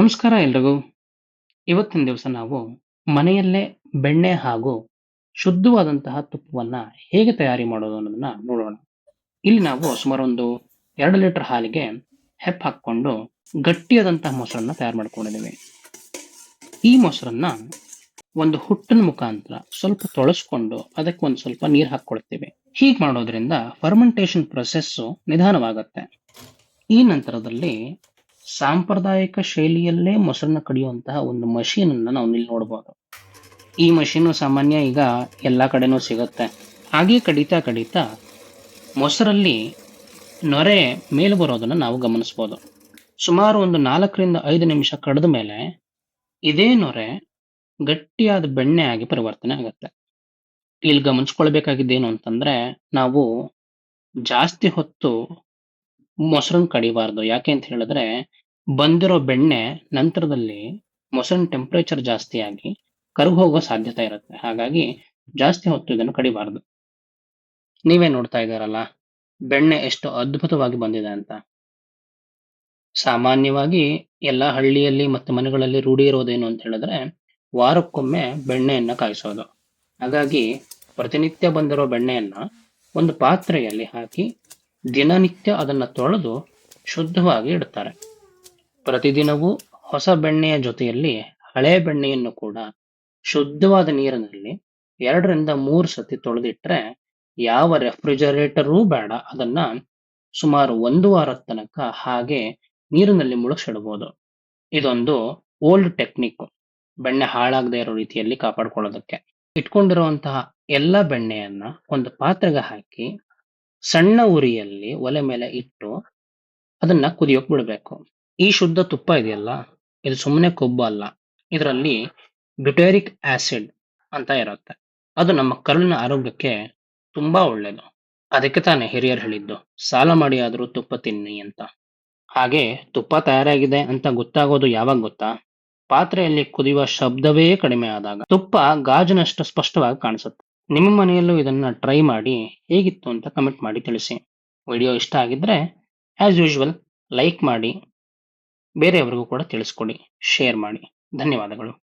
ನಮಸ್ಕಾರ ಎಲ್ರಿಗೂ. ಇವತ್ತಿನ ದಿವಸ ನಾವು ಮನೆಯಲ್ಲೇ ಬೆಣ್ಣೆ ಹಾಗೂ ಶುದ್ಧವಾದಂತಹ ತುಪ್ಪವನ್ನ ಹೇಗೆ ತಯಾರಿ ಮಾಡೋದು ಅನ್ನೋದನ್ನ ನೋಡೋಣ. ಇಲ್ಲಿ ನಾವು ಸುಮಾರು ಒಂದು ಎರಡು ಲೀಟರ್ ಹಾಲಿಗೆ ಹೆಪ್ಪ ಹಾಕೊಂಡು ಗಟ್ಟಿಯಾದಂತಹ ಮೊಸರನ್ನ ತಯಾರು ಮಾಡ್ಕೊಂಡಿದ್ದೀವಿ. ಈ ಮೊಸರನ್ನ ಒಂದು ಹುಟ್ಟಿನ ಮುಖಾಂತರ ಸ್ವಲ್ಪ ತೊಳಸ್ಕೊಂಡು ಅದಕ್ಕೆ ಒಂದು ಸ್ವಲ್ಪ ನೀರು ಹಾಕೊಳ್ತೇವೆ ಹೀಗೆ ಮಾಡೋದ್ರಿಂದ ಫರ್ಮೆಂಟೇಶನ್ ಪ್ರೊಸೆಸ್ ನಿಧಾನವಾಗುತ್ತೆ. ಈ ನಂತರದಲ್ಲಿ ಸಾಂಪ್ರದಾಯಿಕ ಶೈಲಿಯಲ್ಲೇ ಮೊಸರನ್ನ ಕಡಿಯುವಂತಹ ಒಂದು ಮಷೀನ್ ಅನ್ನ ನಾವು ಇಲ್ಲಿ ನೋಡಬಹುದು ಈ ಮಷೀನು ಸಾಮಾನ್ಯ ಈಗ ಎಲ್ಲಾ ಕಡೆನೂ ಸಿಗುತ್ತೆ. ಹಾಗೆ ಕಡಿತಾ ಕಡಿತಾ ಮೊಸರಲ್ಲಿ ನೊರೆ ಮೇಲೆ ಬರೋದನ್ನ ನಾವು ಗಮನಿಸಬಹುದು ಸುಮಾರು ಒಂದು ನಾಲ್ಕರಿಂದ ಐದು ನಿಮಿಷ ಕಡಿದ ಮೇಲೆ ಇದೇ ನೊರೆ ಗಟ್ಟಿಯಾದ ಬೆಣ್ಣೆ ಆಗಿ ಪರಿವರ್ತನೆ ಆಗುತ್ತೆ. ಇಲ್ಲಿ ಗಮನಿಸ್ಕೊಳ್ಬೇಕಾಗಿದ್ದೇನು ಅಂತಂದ್ರೆ ನಾವು ಜಾಸ್ತಿ ಹೊತ್ತು ಮೊಸರನ್ನ ಕಡಿಬಾರ್ದು. ಯಾಕೆ ಅಂತ ಹೇಳಿದ್ರೆ, ಬಂದಿರೋ ಬೆಣ್ಣೆ ನಂತರದಲ್ಲಿ ಮೊಸರಿನ ಟೆಂಪರೇಚರ್ ಜಾಸ್ತಿ ಆಗಿ ಕರು ಹೋಗೋ ಸಾಧ್ಯತೆ ಇರುತ್ತೆ. ಹಾಗಾಗಿ ಜಾಸ್ತಿ ಹೊತ್ತು ಇದನ್ನು ಕಡಿಬಾರ್ದು. ನೀವೇ ನೋಡ್ತಾ ಇದ್ದಾರಲ್ಲ, ಬೆಣ್ಣೆ ಎಷ್ಟು ಅದ್ಭುತವಾಗಿ ಬಂದಿದೆ ಅಂತ. ಸಾಮಾನ್ಯವಾಗಿ ಎಲ್ಲ ಹಳ್ಳಿಯಲ್ಲಿ ಮತ್ತು ಮನೆಗಳಲ್ಲಿ ರೂಢಿ ಇರೋದೇನು ಅಂತ ಹೇಳಿದ್ರೆ, ವಾರಕ್ಕೊಮ್ಮೆ ಬೆಣ್ಣೆಯನ್ನು ಕಾಯಿಸೋದು. ಹಾಗಾಗಿ ಪ್ರತಿನಿತ್ಯ ಬಂದಿರೋ ಬೆಣ್ಣೆಯನ್ನ ಒಂದು ಪಾತ್ರೆಯಲ್ಲಿ ಹಾಕಿ ದಿನನಿತ್ಯ ಅದನ್ನ ತೊಳೆದು ಶುದ್ಧವಾಗಿ ಇಡ್ತಾರೆ ಪ್ರತಿದಿನವೂ ಹೊಸ ಬೆಣ್ಣೆಯ ಜೊತೆಯಲ್ಲಿ ಹಳೆ ಬೆಣ್ಣೆಯನ್ನು ಕೂಡ ಶುದ್ಧವಾದ ನೀರಿನಲ್ಲಿ ಎರಡರಿಂದ ಮೂರು ಸತಿ ತೊಳೆದಿಟ್ರೆ ಯಾವ ರೆಫ್ರಿಜರೇಟರೂ ಬೇಡ. ಅದನ್ನ ಸುಮಾರು ಒಂದು ವಾರದ ತನಕ ಹಾಗೆ ನೀರಿನಲ್ಲಿ ಮುಳುಗಿಸಿಡಬಹುದು ಇದೊಂದು ಓಲ್ಡ್ ಟೆಕ್ನಿಕ್. ಬೆಣ್ಣೆ ಹಾಳಾಗದೇ ಇರೋ ರೀತಿಯಲ್ಲಿ ಕಾಪಾಡ್ಕೊಳ್ಳೋದಕ್ಕೆ. ಇಟ್ಕೊಂಡಿರುವಂತಹ ಎಲ್ಲ ಬೆಣ್ಣೆಯನ್ನ ಒಂದು ಪಾತ್ರೆಗೆ ಹಾಕಿ ಸಣ್ಣ ಉರಿಯಲ್ಲಿ ಒಲೆ ಮೇಲೆ ಇಟ್ಟು ಅದನ್ನ ಕುದಿಯೋಕ್ ಬಿಡಬೇಕು. ಈ ಶುದ್ಧ ತುಪ್ಪ ಇದೆಯಲ್ಲ, ಇದು ಸುಮ್ಮನೆ ಕೊಬ್ಬು ಅಲ್ಲ, ಇದರಲ್ಲಿ ಬ್ಯುಟೇರಿಕ್ ಆಸಿಡ್ ಅಂತ ಇರುತ್ತೆ. ಅದು ನಮ್ಮ ಕರುಳಿನ ಆರೋಗ್ಯಕ್ಕೆ ತುಂಬಾ ಒಳ್ಳೇದು. ಅದಕ್ಕೆ ತಾನೇ ಹಿರಿಯರು ಹೇಳಿದ್ದು, ಸಾಲ ಮಾಡಿ ಆದ್ರೂ ತುಪ್ಪ ತಿನ್ನಿ ಅಂತ. ಹಾಗೆ ತುಪ್ಪ ತಯಾರಾಗಿದೆ ಅಂತ ಗೊತ್ತಾಗೋದು ಯಾವಾಗ ಗೊತ್ತಾ? ಪಾತ್ರೆಯಲ್ಲಿ ಕುದಿಯುವ ಶಬ್ದವೇ ಕಡಿಮೆ ಆದಾಗ. ತುಪ್ಪ ಗಾಜಿನಷ್ಟು ಸ್ಪಷ್ಟವಾಗಿ ಕಾಣಿಸುತ್ತೆ. ನಿಮ್ಮ ಮನೆಯಲ್ಲೂ ಇದನ್ನ ಟ್ರೈ ಮಾಡಿ ಹೇಗಿತ್ತು ಅಂತ ಕಮೆಂಟ್ ಮಾಡಿ ತಿಳಿಸಿ. ವಿಡಿಯೋ ಇಷ್ಟ ಆಗಿದ್ರೆ ಆಸ್ ಯೂಶುವಲ್ ಲೈಕ್ ಮಾಡಿ, ಬೇರೆಯವರಿಗೂ ಕೂಡ ತಿಳಿಸ್ಕೊಡಿ ಶೇರ್ ಮಾಡಿ. ಧನ್ಯವಾದಗಳು.